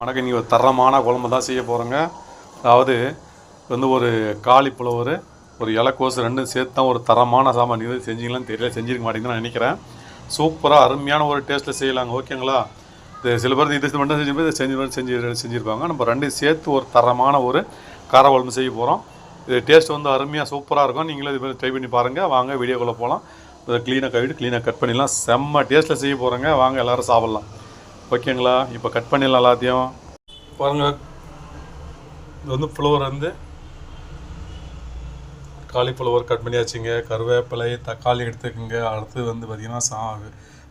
வணக்கம் நீங்கள் ஒரு தரமான குழம்பு தான் செய்ய போகிறோங்க அதாவது வந்து ஒரு காலிப்புலவர் ஒரு இலக்கோசு ரெண்டும் சேர்த்து தான் ஒரு தரமான சாம்பார். நீங்கள் செஞ்சீங்களான்னு தெரியல செஞ்சிருக்க மாட்டேங்குதுன்னு நான் நினைக்கிறேன். சூப்பராக அருமையான ஒரு டேஸ்ட்டில் செய்யலாங்க. ஓகேங்களா? இது சில பேர் இது மட்டும் செஞ்சு இதை செஞ்சு செஞ்சு செஞ்சுருப்பாங்க. நம்ம ரெண்டும் சேர்த்து ஒரு தரமான ஒரு கார குழம்பு செய்ய போகிறோம் இது டேஸ்ட் வந்து அருமையாக சூப்பராக இருக்கும். நீங்களும் இது மாதிரி ட்ரை பண்ணி பாருங்கள் வாங்க வீடியோக்குள்ளே போகலாம் இதை க்ளீனாக கழுவிட்டு க்ளீனாக கட் பண்ணிடலாம். செம்ம டேஸ்ட்டில் செய்ய போகிறோங்க வாங்க எல்லோரும் சாப்பிட்லாம். ஓகேங்களா? இப்போ கட் பண்ணிடலாம் எல்லாத்தையும். பாருங்க. இது வந்து ஃப்ளவர் வந்து காலிஃப்ளவர் கட் பண்ணியாச்சுங்க. கருவேப்பிலை தக்காளி எடுத்துக்கோங்க. அடுத்து வந்து பார்த்திங்கன்னா சா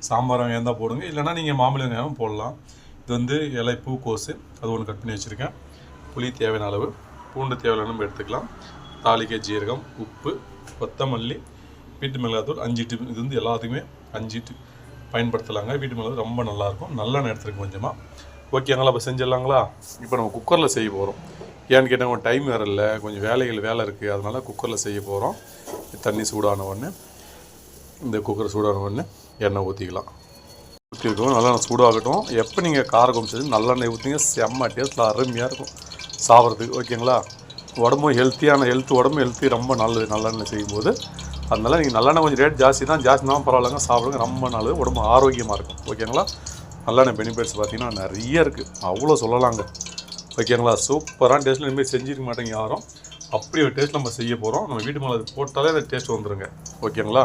சாம்பார் வெங்காயம் தான் போடுங்க. இல்லைன்னா நீங்கள் மாம்பழம் வெங்காயம் போடலாம். இது வந்து இலை பூக்கோசு அது ஒன்று கட் பண்ணி வச்சுருக்கேன். புளி தேவையான அளவு. பூண்டு தேவையான எடுத்துக்கலாம். தாளிக்கை ஜீரகம் உப்பு கொத்தமல்லி வீட்டு மிளகாத்தூள் அஞ்சு டிப் இது வந்து எல்லாத்துக்குமே அஞ்சு டிப் பயன்படுத்தலாங்க. வீட்டு மேலே ரொம்ப நல்லாயிருக்கும். நல்லெண்ணெய் எடுத்துருக்கு கொஞ்சமாக ஓகேங்களா அப்போ செஞ்சிடலாங்களா? இப்போ நம்ம குக்கரில் செய்ய போகிறோம் ஏன்னு கேட்டால் கொஞ்சம் டைம் வேறு இல்லை. கொஞ்சம் வேலைகள் வேலை இருக்குது அதனால் குக்கரில் செய்ய போகிறோம் தண்ணி சூடான உடனே இந்த குக்கர் சூடான உடனே எண்ணெய் ஊற்றிக்கலாம் ஊற்றிருக்கோம் நல்லா சூடாகட்டும். எப்போ நீங்கள் கார செஞ்சு நல்லெண்ணெய் ஊற்றிங்க செம்ம டேஸ்ட்டில் அருமையாக இருக்கும். சாப்பிட்றதுக்கு ஓகேங்களா உடம்பும் ஹெல்த்தியான ஹெல்த் உடம்பு ஹெல்த்தி ரொம்ப நல்லது. நல்லெண்ணெய் செய்யும்போது. அதனால நீங்கள் நல்லெண்ணெய் கொஞ்சம் ரேட் ஜாஸ்தி தான் ஜாஸ்தி தான் பரவாயில்லங்க. சாப்பிடுங்க. ரொம்ப நல்லது உடம்பு ஆரோக்கியமாக இருக்கும். ஓகேங்களா நல்லெண்ணெய் பெனிஃபிட்ஸ் பார்த்திங்கன்னா நிறைய இருக்குது அவ்வளோ சொல்லலாங்க. ஓகேங்களா சூப்பரான டேஸ்ட்டில் இனிமேல் செஞ்சிருக்க மாட்டேங்க யாரும். அப்படி ஒரு டேஸ்ட் நம்ம செய்ய போகிறோம் நம்ம வீட்டு மேலே போட்டாலே அந்த டேஸ்ட் வந்துடுங்க ஓகேங்களா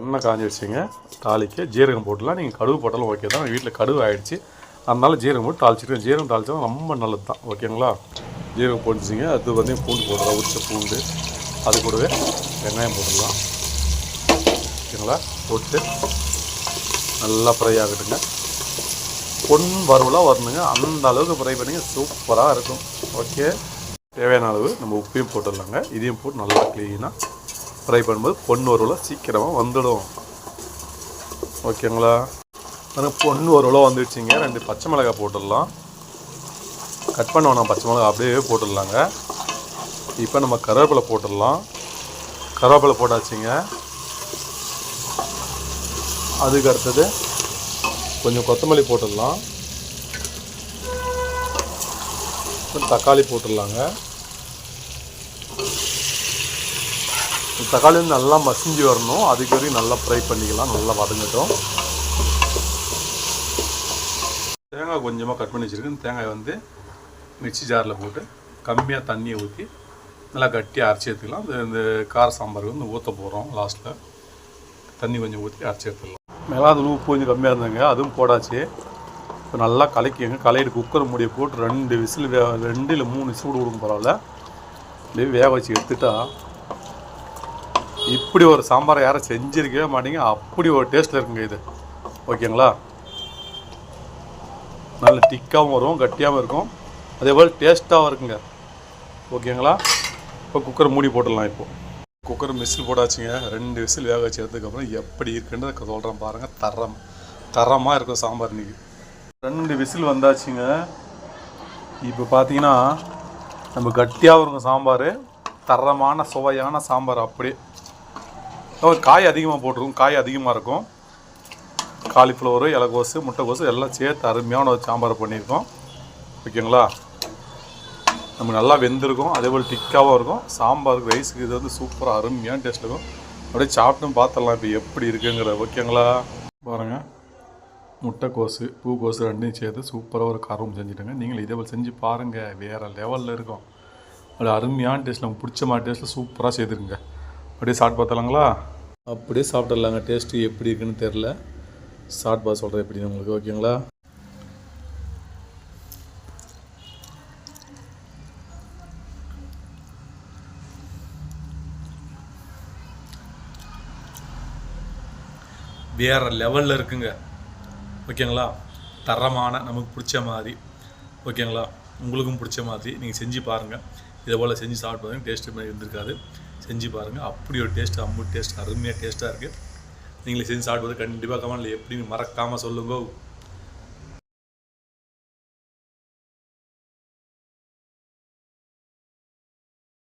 எண்ணெய் காஞ்சி வச்சுங்க. தாளிக்கு ஜீரகம் போட்டுலாம். நீங்கள் கடுகு போட்டாலும் ஓகே தான். வீட்டில் கடுகு ஆகிடுச்சு அதனால ஜீரகம் போட்டு தாளிச்சிருக்கேன் ஜீரகம் தாளிச்சா ரொம்ப நல்லது தான் ஓகேங்களா ஜீரகம் போட்டுச்சிங்க. அது வந்து பூண்டு போட்டுடலாம் உரிச்ச பூண்டு. அது கூடவே வெங்காயம் போட்டுடலாம். ஓகேங்களா? போட்டு நல்லா ஃப்ரை ஆகட்டுங்க. பொன் வறுவலாக வரணுங்க. அந்த அளவுக்கு ஃப்ரை பண்ணிங்க. சூப்பராக இருக்கும். ஓகே? தேவையான அளவு நம்ம உப்பையும் போட்டுடலாங்க. இதையும் போட்டு நல்லா க்ளீனாக ஃப்ரை பண்ணும்போது பொன் வறுவலாக சீக்கிரமாக வந்துடும். ஓகேங்களா? ஆனால் பொன் வறுவலாக வந்துடுச்சிங்க. ரெண்டு பச்சை மிளகாய் போட்டுடலாம். கட் பண்ண வேணாம். பச்சை மிளகாய் அப்படியே போட்டுடலாங்க. இப்போ நம்ம கருவேப்பிலை போட்டுடலாம். கருவேப்பிலை போட்டாச்சுங்க. அதுக்கு அடுத்தது கொஞ்சம் கொத்தமல்லி போட்டுடலாம். தக்காளி போட்டுடலாங்க. தக்காளி வந்து நல்லா மசிஞ்சு வரணும். அதுக்கு வரையும் நல்லா ஃப்ரை பண்ணிக்கலாம். நல்லா வதங்கட்டும். தேங்காய் கொஞ்சமாக கட் பண்ணி வச்சுருக்கேன். தேங்காய் வந்து மிக்ஸி ஜாரில் போட்டு கம்மியாக தண்ணியை ஊற்றி நல்லா கட்டியாக அரைச்சி எடுத்துக்கலாம். இந்த இந்த கார சாம்பாருக்கு வந்து ஊற்ற போகிறோம் லாஸ்ட்டில் தண்ணி கொஞ்சம் ஊற்றி அரைச்சி எடுத்துக்கலாம் மிளகாத்தூள் உப்பு கொஞ்சம் கம்மியாக இருந்தாங்க. அதுவும் போடாச்சு. இப்போ நல்லா கலக்கிங்க கலையிட்டு குக்கர் மூடியை போட்டு ரெண்டு விசில் வே ரெண்டு இல்லை மூணு சூடு கொடுக்க பரவாயில்ல. அப்படியே வேக வச்சு எடுத்துட்டா இப்படி ஒரு சாம்பாரை யாரும் செஞ்சிருக்கவே மாட்டீங்க. அப்படி ஒரு டேஸ்ட்டில் இருக்குங்க இது. ஓகேங்களா? நல்ல டிக்காகவும் வரும் கட்டியாகவும் இருக்கும். அதே போல் டேஸ்ட்டாகவும் இருக்குங்க. ஓகேங்களா? இப்போ குக்கர் மூடி போட்டுடலாம் இப்போ. குக்கர் மிசில் போட்டாச்சுங்க ரெண்டு விசில் வேக வச்சு எடுத்ததுக்கப்புறம் எப்படி இருக்குன்னு சொல்கிறேன் பாருங்கள் தரம். தரமாக இருக்கும் சாம்பார் இன்றைக்கி ரெண்டு விசில் வந்தாச்சுங்க. இப்போ பார்த்தீங்கன்னா நம்ம கட்டியாகவும் இருக்கும் சாம்பார். தரமான சுவையான சாம்பார் அப்படியே. காய் அதிகமாக போட்டிருக்கும். காய் அதிகமாக இருக்கும். காலிஃப்ளவரு இலக்கோசு முட்டைக்கோசு எல்லாம் சேர்த்து அருமையான ஒரு சாம்பார் பண்ணியிருக்கோம். ஓகேங்களா? நம்ம நல்லா வெந்திருக்கும் அதே போல் டிக்காகவும் இருக்கும். சாம்பாருக்கு ரைஸுக்கு இது வந்து சூப்பராக அருமையான டேஸ்ட் இருக்கும். அப்படியே சாப்பிட்டும் பார்த்துடலாம் இப்போ எப்படி இருக்குங்கிற ஓகேங்களா பாருங்கள் முட்டைக்கோசு பூக்கோசு ரெண்டையும் சேர்த்து சூப்பராக ஒரு காரம் செஞ்சுட்டேங்க. நீங்கள் இதே போல் செஞ்சு பாருங்கள் வேறு லெவலில் இருக்கும். அது அருமையான டேஸ்ட் நமக்கு பிடிச்ச மாதிரி டேஸ்ட்டில் சூப்பராக செய்திருங்க. அப்படியே சாப்பிட்டு பார்த்தலாங்களா அப்படியே சாப்பிட்டுடலாங்க. டேஸ்ட்டு எப்படி இருக்குன்னு தெரில சாப்பிட்டு பார்த்து சொல்கிறேன் எப்படி உங்களுக்கு ஓகேங்களா வேறு லெவலில் இருக்குங்க. ஓகேங்களா தரமான நமக்கு பிடிச்ச மாதிரி. ஓகேங்களா உங்களுக்கும் பிடிச்ச மாதிரி நீங்கள் செஞ்சு பாருங்கள் இதே போல் செஞ்சு சாப்பிட்டு பாருங்க. டேஸ்ட்டு மாதிரி இருந்திருக்காது. செஞ்சு பாருங்கள் அப்படி ஒரு டேஸ்ட் அம்மு டேஸ்ட் அருமையாக டேஸ்ட்டாக இருக்குது நீங்களே செஞ்சு சாப்பிடுவது கண்டிப்பாக கமெண்ட்டில் எப்படின்னு மறக்காமல் சொல்லுங்க.